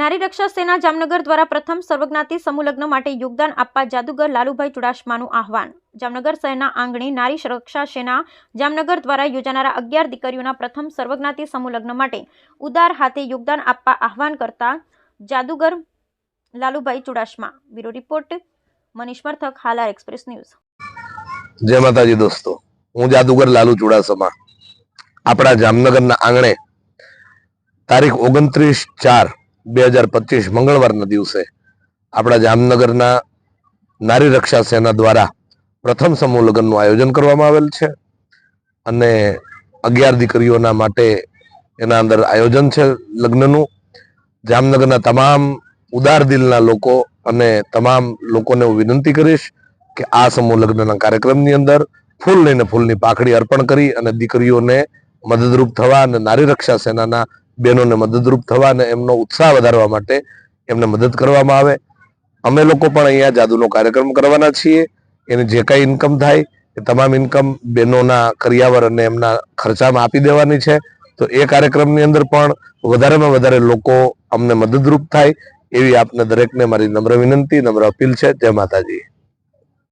નારી રક્ષા સેના જામનગર દ્વારા પ્રથમ સર્વજ્ઞાતિ સમૂહલગ્ન માટે યોગદાન આપવા જાદુગર લાલુભાઈ ચુડાસમાનું આહવાન. જામનગર શહેરના આંગણે નારી સુરક્ષા સેના જામનગર દ્વારા યોજાનારા અગિયાર દીકરીઓના પ્રથમ સર્વજ્ઞાતિ સમૂહલગ્ન માટે ઉદાર હાથે યોગદાન આપવા આહવાન કરતા જાદુગર Lalubhai Chudasama. Bureau report, Manish Marthak, Halar express news. જય માતાજી દોસ્તો. હું જાદુગર લાલુ ચુડાસમા. આપણા જામનગરના આંગણે તારીખ ઓગણત્રીસ ચાર બે હજાર પચીસ મંગળવારના દિવસે આપણા જામનગરના નારી રક્ષા સેના દ્વારા પ્રથમ સમૂહ લગ્નનું આયોજન કરવામાં આવેલ છે. અને અગિયાર દીકરીઓના માટે એના અંદર આયોજન છે લગ્નનું. જામનગરના તમામ ઉદાર દિલના લોકો અને તમામ લોકોને હું વિનંતી કરીશ કે આ સમૂહ લગ્નના કાર્યક્રમની અંદર ફૂલ લઈને ફૂલની પાખડી અર્પણ કરી અને દીકરીઓને મદદરૂપ થવા અને નારી રક્ષા સેનાના બહેનોને મદદરૂપ થવા અને એમનો ઉત્સાહ વધારવા માટે એમને મદદ કરવામાં આવે. અમે લોકો પણ અહીંયા જાદુનો કાર્યક્રમ કરવાના છીએ. એની જે કાંઈ ઇન્કમ થાય એ તમામ ઇન્કમ બહેનોના કરિયાવર અને એમના ખર્ચામાં આપી દેવાની છે. તો એ કાર્યક્રમની અંદર પણ વધારેમાં વધારે લોકો અમને મદદરૂપ થાય એવી આપને દરેકને મારી નમ્ર વિનંતી, નમ્ર અપીલ છે. જય માતાજી.